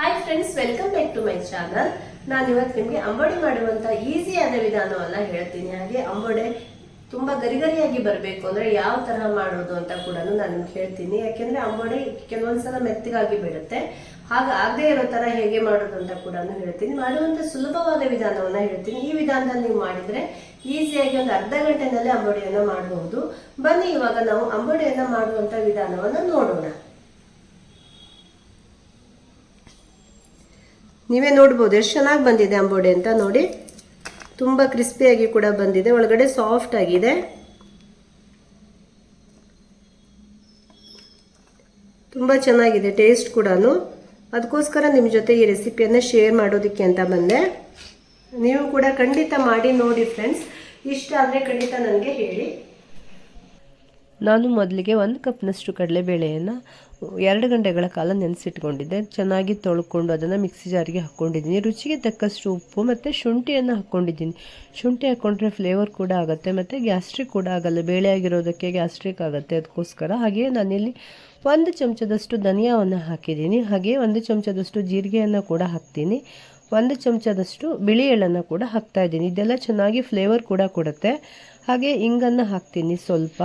Hi friends welcome back to my channel ನಾನು ಇವತ್ತು ನಿಮಗೆ ಅಂಬಡಿ ಮಾಡುವಂತ ಈಸಿ ಆದ ವಿಧಾನವನ್ನ ಹೇಳ್ತೀನಿ. ಹಾಗೆ ಅಂಬೋಡೆ ತುಂಬಾ ಗರಿಗರಿಯಾಗಿ ಬರಬೇಕು ಅಂದ್ರೆ ಯಾವ ತರಹ ಮಾಡೋದು ಅಂತ ಕೂಡ ನಾನು ನಿಮ್ಗೆ ಹೇಳ್ತೀನಿ. ಯಾಕೆಂದ್ರೆ ಕೆಲವೊಂದು ಕೆಲವೊಂದ್ಸಲ ಮೆತ್ತಗಾಗಿ ಬಿಡುತ್ತೆ. ಹಾಗ ಆಗದೆ ಇರೋ ತರ ಹೇಗೆ ಮಾಡೋದು ಅಂತ ಕೂಡ ಹೇಳ್ತೀನಿ. ಮಾಡುವಂತ ಸುಲಭವಾದ ವಿಧಾನವನ್ನ ಹೇಳ್ತೀನಿ. ಈ ವಿಧಾನದಲ್ಲಿ ನೀವು ಮಾಡಿದ್ರೆ ಈಸಿಯಾಗಿ ಒಂದು ಅರ್ಧ ಗಂಟೆನಲ್ಲಿ ಅಂಬಡಿಯನ್ನ ಮಾಡಬಹುದು. ಬನ್ನಿ, ಇವಾಗ ನಾವು ಅಂಬಡಿಯನ್ನ ಮಾಡುವಂತ ವಿಧಾನವನ್ನ ನೋಡೋಣ. ನೀವೇ ನೋಡ್ಬೋದು, ಎಷ್ಟು ಚೆನ್ನಾಗಿ ಬಂದಿದೆ ಅಂಬೋಡೆ ಅಂತ ನೋಡಿ. ತುಂಬ ಕ್ರಿಸ್ಪಿಯಾಗಿ ಕೂಡ ಬಂದಿದೆ, ಒಳಗಡೆ ಸಾಫ್ಟ್ ಆಗಿದೆ. ತುಂಬ ಚೆನ್ನಾಗಿದೆ ಟೇಸ್ಟ್ ಕೂಡ ಅದಕ್ಕೋಸ್ಕರ ನಿಮ್ಮ ಜೊತೆ ಈ ರೆಸಿಪಿಯನ್ನು ಶೇರ್ ಮಾಡೋದಕ್ಕೆ ಅಂತ ಬಂದೆ. ನೀವು ಕೂಡ ಖಂಡಿತ ಮಾಡಿ ನೋಡಿ ಫ್ರೆಂಡ್ಸ್ ಇಷ್ಟ ಆದರೆ ಖಂಡಿತ ನನಗೆ ಹೇಳಿ. ನಾನು ಮೊದಲಿಗೆ ಒಂದು ಕಪ್ನಷ್ಟು ಕಡಲೆಬೇಳೆಯನ್ನು ಎರಡು ಗಂಟೆಗಳ ಕಾಲ ನೆನೆಸಿಟ್ಕೊಂಡಿದ್ದೆ. ಚೆನ್ನಾಗಿ ತೊಳ್ಕೊಂಡು ಅದನ್ನು ಮಿಕ್ಸಿ ಜಾರಿಗೆ ಹಾಕ್ಕೊಂಡಿದ್ದೀನಿ. ರುಚಿಗೆ ತಕ್ಕಷ್ಟು ಉಪ್ಪು ಮತ್ತು ಶುಂಠಿಯನ್ನು ಹಾಕ್ಕೊಂಡಿದ್ದೀನಿ. ಶುಂಠಿ ಹಾಕ್ಕೊಂಡ್ರೆ ಫ್ಲೇವರ್ ಕೂಡ ಆಗುತ್ತೆ ಮತ್ತು ಗ್ಯಾಸ್ಟ್ರಿಕ್ ಕೂಡ ಆಗಲ್ಲ. ಬೇಳೆ ಆಗಿರೋದಕ್ಕೆ ಗ್ಯಾಸ್ಟ್ರಿಕ್ ಆಗುತ್ತೆ ಅದಕ್ಕೋಸ್ಕರ. ಹಾಗೆ ನಾನಿಲ್ಲಿ ಒಂದು ಚಮಚದಷ್ಟು ಧನಿಯಾವನ್ನು ಹಾಕಿದ್ದೀನಿ. ಹಾಗೆ ಒಂದು ಚಮಚದಷ್ಟು ಜೀರಿಗೆಯನ್ನು ಕೂಡ ಹಾಕ್ತೀನಿ. ಒಂದು ಚಮಚದಷ್ಟು ಬಿಳಿ ಎಳ್ಳನ್ನು ಕೂಡ ಹಾಕ್ತಾ ಇದ್ದೀನಿ. ಇದೆಲ್ಲ ಚೆನ್ನಾಗಿ ಫ್ಲೇವರ್ ಕೂಡ ಕೊಡುತ್ತೆ. ಹಾಗೆ ಹಿಂಗನ್ನು ಹಾಕ್ತೀನಿ ಸ್ವಲ್ಪ.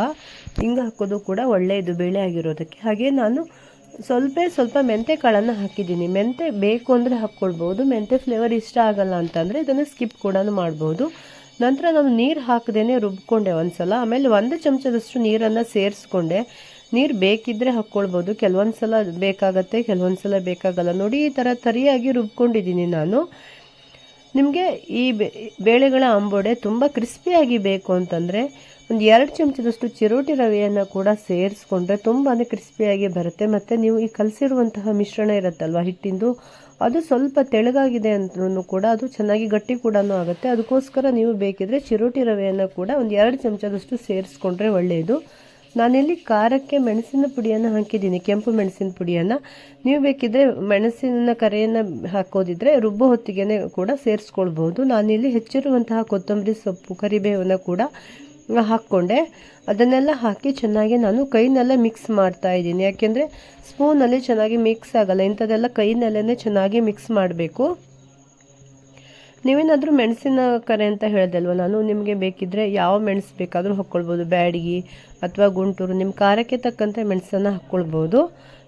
ಹಿಂಗೆ ಹಾಕೋದು ಕೂಡ ಒಳ್ಳೆಯದು, ಬೇಳೆ ಆಗಿರೋದಕ್ಕೆ. ಹಾಗೆ ನಾನು ಸ್ವಲ್ಪ ಸ್ವಲ್ಪ ಮೆಂತೆ ಕಾಳನ್ನು ಹಾಕಿದ್ದೀನಿ. ಮೆಂತೆ ಬೇಕು ಅಂದರೆ ಹಾಕ್ಕೊಳ್ಬೋದು ಮೆಂತೆ ಫ್ಲೇವರ್ ಇಷ್ಟ ಆಗಲ್ಲ ಅಂತಂದರೆ ಇದನ್ನು ಸ್ಕಿಪ್ ಕೂಡ ಮಾಡ್ಬೋದು. ನಂತರ ನಾನು ನೀರು ಹಾಕದೇ ರುಬ್ಕೊಂಡೆ ಒಂದು ಸಲ ಆಮೇಲೆ ಒಂದು ಚಮಚದಷ್ಟು ನೀರನ್ನು ಸೇರಿಸ್ಕೊಂಡೆ. ನೀರು ಬೇಕಿದ್ದರೆ ಹಾಕ್ಕೊಳ್ಬೋದು ಕೆಲವೊಂದು ಸಲ ಬೇಕಾಗತ್ತೆ ಕೆಲವೊಂದು ಸಲ ಬೇಕಾಗಲ್ಲ. ನೋಡಿ, ಈ ಥರ ತರಿಯಾಗಿ ರುಬ್ಕೊಂಡಿದ್ದೀನಿ ನಾನು. ನಿಮಗೆ ಈ ಬೇಳೆಗಳ ಅಂಬೊಡೆ ತುಂಬ ಕ್ರಿಸ್ಪಿಯಾಗಿ ಬೇಕು ಅಂತಂದರೆ ಒಂದು ಎರಡು ಚಮಚದಷ್ಟು ಚಿರೋಟಿ ರವೆಯನ್ನು ಕೂಡ ಸೇರಿಸ್ಕೊಂಡ್ರೆ ತುಂಬಾ ಕ್ರಿಸ್ಪಿಯಾಗಿ ಬರುತ್ತೆ. ಮತ್ತು ನೀವು ಈ ಕಲಸಿರುವಂತಹ ಮಿಶ್ರಣ ಇರುತ್ತಲ್ವ ಹಿಟ್ಟಿಂದು? ಅದು ಸ್ವಲ್ಪ ತೆಳಗಾಗಿದೆ ಅಂತಲೂ ಕೂಡ ಅದು ಚೆನ್ನಾಗಿ ಗಟ್ಟಿ ಕೂಡ ಆಗುತ್ತೆ. ಅದಕ್ಕೋಸ್ಕರ ನೀವು ಬೇಕಿದ್ರೆ ಚಿರೋಟಿ ರವೆಯನ್ನು ಕೂಡ ಒಂದು ಎರಡು ಚಮಚದಷ್ಟು ಸೇರಿಸ್ಕೊಂಡ್ರೆ ಒಳ್ಳೆಯದು ನಾನಿಲ್ಲಿ ಖಾರಕ್ಕೆ ಮೆಣಸಿನ ಪುಡಿಯನ್ನು ಹಾಕಿದ್ದೀನಿ, ಕೆಂಪು ಮೆಣಸಿನ ಪುಡಿಯನ್ನು. ನೀವು ಬೇಕಿದ್ರೆ ಮೆಣಸಿನ ಕರೆಯನ್ನು ಹಾಕೋದಿದ್ರೆ ರುಬ್ಬೋ ಹೊತ್ತಿಗೆ ಕೂಡ ಸೇರಿಸ್ಕೊಳ್ಬೋದು ನಾನಿಲ್ಲಿ ಹೆಚ್ಚಿರುವಂತಹ ಕೊತ್ತಂಬರಿ ಸೊಪ್ಪು, ಕರಿಬೇವನ್ನು ಕೂಡ ಹಾಕ್ಕೊಂಡೆ. ಅದನ್ನೆಲ್ಲ ಹಾಕಿ ಚೆನ್ನಾಗಿ ನಾನು ಕೈನೆಲ್ಲ ಮಿಕ್ಸ್ ಮಾಡ್ತಾ ಇದ್ದೀನಿ. ಯಾಕೆಂದರೆ ಸ್ಪೂನಲ್ಲಿ ಚೆನ್ನಾಗಿ ಮಿಕ್ಸ್ ಆಗಲ್ಲ, ಇಂಥದ್ದೆಲ್ಲ ಕೈನಲ್ಲೇ ಚೆನ್ನಾಗಿ ಮಿಕ್ಸ್ ಮಾಡಬೇಕು. ನೀವೇನಾದರೂ ಮೆಣಸಿನ ಕರೆ ಅಂತ ಹೇಳ್ದಲ್ವ? ನಾನು ನಿಮಗೆ ಬೇಕಿದ್ದರೆ ಯಾವ ಮೆಣಸು ಬೇಕಾದರೂ ಹಾಕ್ಕೊಳ್ಬೋದು. ಬ್ಯಾಡಗಿ ಅಥವಾ ಗುಂಟೂರು ನಿಮ್ಮ ಖಾರಕ್ಕೆ ತಕ್ಕಂತೆ ಮೆಣಸನ್ನು ಹಾಕ್ಕೊಳ್ಬೋದು.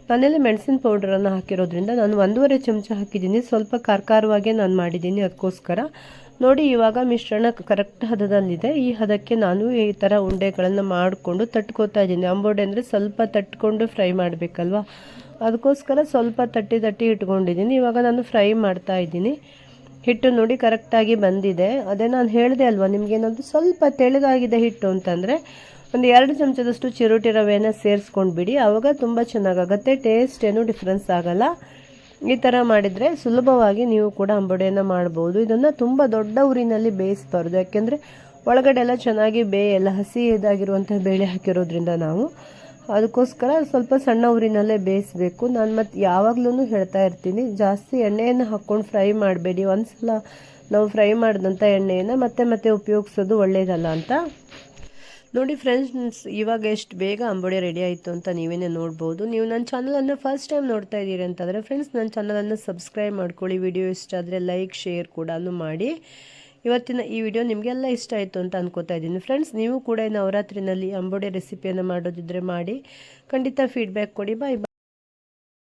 ನಾನೆಲ್ಲ ಮೆಣಸಿನ ಪೌಡರನ್ನು ಹಾಕಿರೋದ್ರಿಂದ ನಾನು ಒಂದೂವರೆ ಚಮಚ ಹಾಕಿದ್ದೀನಿ. ಸ್ವಲ್ಪ ಖಾರವಾಗೇ ನಾನು ಮಾಡಿದ್ದೀನಿ ಅದಕ್ಕೋಸ್ಕರ ನೋಡಿ, ಇವಾಗ ಮಿಶ್ರಣ ಕರೆಕ್ಟ್ ಹದದಲ್ಲಿದೆ. ಈ ಹದಕ್ಕೆ ನಾನು ಈ ಥರ ಉಂಡೆಗಳನ್ನು ಮಾಡಿಕೊಂಡು ತಟ್ಕೋತಾ ಇದ್ದೀನಿ. ಅಂಬೋಡೆ ಅಂದರೆ ಸ್ವಲ್ಪ ತಟ್ಕೊಂಡು ಫ್ರೈ ಮಾಡಬೇಕಲ್ವ? ಅದಕ್ಕೋಸ್ಕರ ಸ್ವಲ್ಪ ತಟ್ಟಿ ತಟ್ಟಿ ಇಟ್ಕೊಂಡಿದ್ದೀನಿ. ಇವಾಗ ನಾನು ಫ್ರೈ ಮಾಡ್ತಾ ಇದ್ದೀನಿ. ಹಿಟ್ಟು ನೋಡಿ ಕರೆಕ್ಟಾಗಿ ಬಂದಿದೆ. ಅದೇ ನಾನು ಹೇಳಿದೆ ಅಲ್ವಾ ನಿಮಗೇನಾದ್ರು ಸ್ವಲ್ಪ ತೆಳುಗಾಗಿದೆ ಹಿಟ್ಟು ಅಂತಂದರೆ ಒಂದು ಎರಡು ಚಮಚದಷ್ಟು ಚಿರೋಟಿ ರವೆಯನ್ನು ಸೇರಿಸ್ಕೊಂಡ್ಬಿಡಿ. ಆವಾಗ ತುಂಬ ಚೆನ್ನಾಗಾಗತ್ತೆ ಟೇಸ್ಟ್ ಏನು ಡಿಫ್ರೆನ್ಸ್ ಆಗಲ್ಲ. ಈ ಥರ ಮಾಡಿದರೆ ಸುಲಭವಾಗಿ ನೀವು ಕೂಡ ಅಂಬಡೆಯನ್ನು ಮಾಡ್ಬೋದು. ಇದನ್ನು ತುಂಬ ದೊಡ್ಡ ಊರಿನಲ್ಲಿ ಬೇಯಿಸ್ಬಾರ್ದು. ಯಾಕೆಂದರೆ ಒಳಗಡೆ ಎಲ್ಲ ಚೆನ್ನಾಗಿ ಬೇಯೆಲ್ಲ ಹಸಿ ಇದಾಗಿರುವಂಥ ಬೇಳೆ ಹಾಕಿರೋದ್ರಿಂದ ನಾವು ಅದಕ್ಕೋಸ್ಕರ ಸ್ವಲ್ಪ ಸಣ್ಣ ಊರಿನಲ್ಲೇ ಬೇಯಿಸಬೇಕು. ನಾನು ಮತ್ತು ಯಾವಾಗಲೂ ಹೇಳ್ತಾ ಇರ್ತೀನಿ, ಜಾಸ್ತಿ ಎಣ್ಣೆಯನ್ನು ಹಾಕ್ಕೊಂಡು ಫ್ರೈ ಮಾಡಬೇಡಿ. ಒಂದು ಸಲ ನಾವು ಫ್ರೈ ಮಾಡಿದಂಥ ಎಣ್ಣೆಯನ್ನು ಮತ್ತೆ ಮತ್ತೆ ಉಪಯೋಗಿಸೋದು ಒಳ್ಳೆಯದಲ್ಲ ಅಂತ. ನೋಡಿ ಫ್ರೆಂಡ್ಸ್, ಇವಾಗ ಎಷ್ಟು ಬೇಗ ಅಂಬೋಡೆ ರೆಡಿ ಆಯಿತು ಅಂತ ನೀವೇನೇ ನೋಡ್ಬೋದು. ನೀವು ನನ್ನ ಚಾನಲನ್ನು ಫಸ್ಟ್ ಟೈಮ್ ನೋಡ್ತಾ ಇದ್ದೀರಿ ಅಂತಂದರೆ ಫ್ರೆಂಡ್ಸ್ ನನ್ನ ಚಾನಲನ್ನು ಸಬ್ಸ್ಕ್ರೈಬ್ ಮಾಡ್ಕೊಳ್ಳಿ. ವಿಡಿಯೋ ಇಷ್ಟ ಆದರೆ ಲೈಕ್ ಶೇರ್ ಕೂಡ ಮಾಡಿ. ಇವತ್ತಿನ ಈ ವಿಡಿಯೋ ನಿಮಗೆಲ್ಲ ಇಷ್ಟ ಆಯಿತು ಅಂತ ಅನ್ಕೋತಾ ಇದ್ದೀನಿ. ಫ್ರೆಂಡ್ಸ್ ನೀವು ಕೂಡ ನವರಾತ್ರಿನಲ್ಲಿ ಅಂಬೋಡಿ ರೆಸಿಪಿಯನ್ನು ಮಾಡೋದಿದ್ರೆ ಮಾಡಿ ಖಂಡಿತ ಫೀಡ್ಬ್ಯಾಕ್ ಕೊಡಿ. ಬಾಯ್